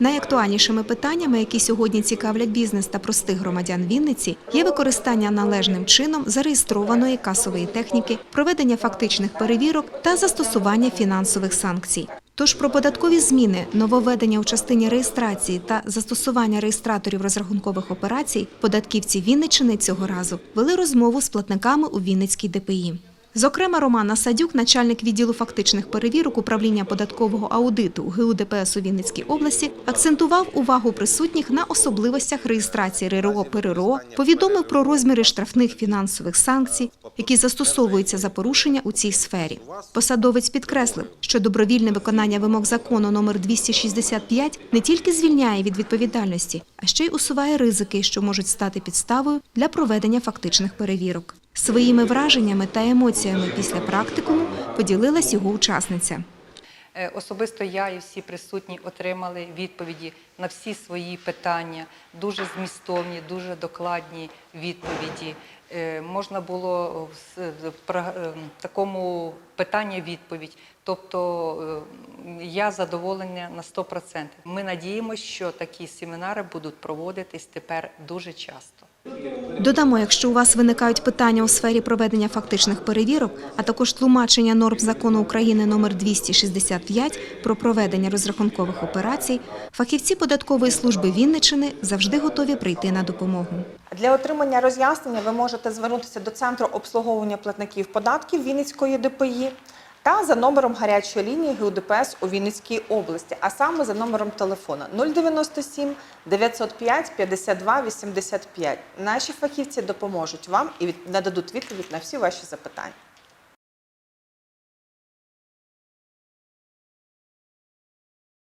Найактуальнішими питаннями, які сьогодні цікавлять бізнес та простих громадян Вінниці, є використання належним чином зареєстрованої касової техніки, проведення фактичних перевірок та застосування фінансових санкцій. Тож про податкові зміни, нововведення у частині реєстрації та застосування реєстраторів розрахункових операцій податківці Вінниччини цього разу вели розмову з платниками у Вінницькій ДПІ. Зокрема, Романа Садюк, начальник відділу фактичних перевірок управління податкового аудиту ГУ ДПС у Вінницькій області, акцентував увагу присутніх на особливостях реєстрації РРО ПРРО, повідомив про розміри штрафних фінансових санкцій, які застосовуються за порушення у цій сфері. Посадовець підкреслив, що добровільне виконання вимог закону номер 265 не тільки звільняє від відповідальності, а ще й усуває ризики, що можуть стати підставою для проведення фактичних перевірок. Своїми враженнями та емоціями після практикуму поділилась його учасниця. Е, Особисто я і всі присутні отримали відповіді на всі свої питання, дуже змістовні, дуже докладні відповіді. Е, Можна було в е, такому питання відповідь. Тобто я задоволена на 100%. Ми надіємося, що такі семінари будуть проводитись тепер дуже часто. Додамо, якщо у вас виникають питання у сфері проведення фактичних перевірок, а також тлумачення норм закону України номер 265 про проведення розрахункових операцій, фахівці податкової служби Вінниччини завжди готові прийти на допомогу. Для отримання роз'яснення ви можете звернутися до центру обслуговування платників податків Вінницької ДПІ та за номером гарячої лінії ГУДПС у Вінницькій області, а саме за номером телефона 097 905 52 85. Наші фахівці допоможуть вам і нададуть відповідь на всі ваші запитання.